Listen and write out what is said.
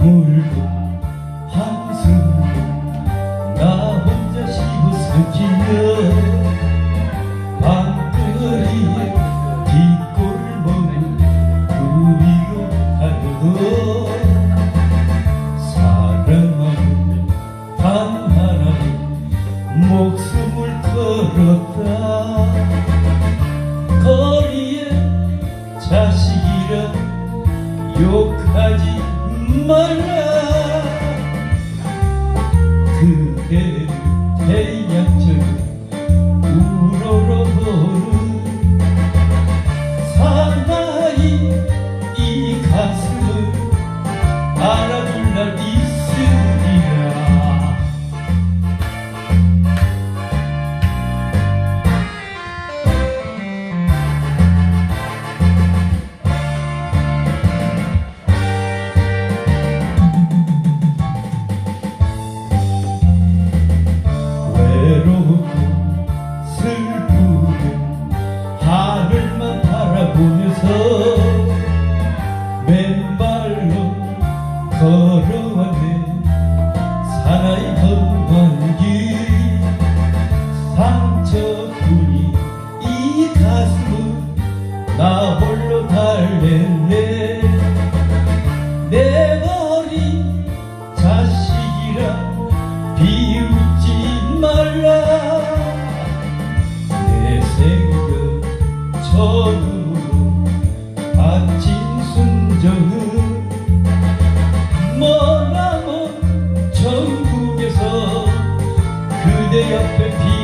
울고 한숨 나 혼자 씹어쓰기며 밤거리에 뒷골목을 구비고 가도 사랑하는 단 하나 목숨을 걸었다. 거리에 자식이라 욕하지 말라. 그대를 대양절 우러러 보는 사나이 이 가슴을 알아 나서 맨발로 걸어왔네. 사나이 건반 길 상처뿐이 이 가슴을 나 홀로 달랬네 내 머리 자식이라 비웃지 말라. 내 생각 전부 마치 순정은 머나먼 전국에서 그대 옆에 피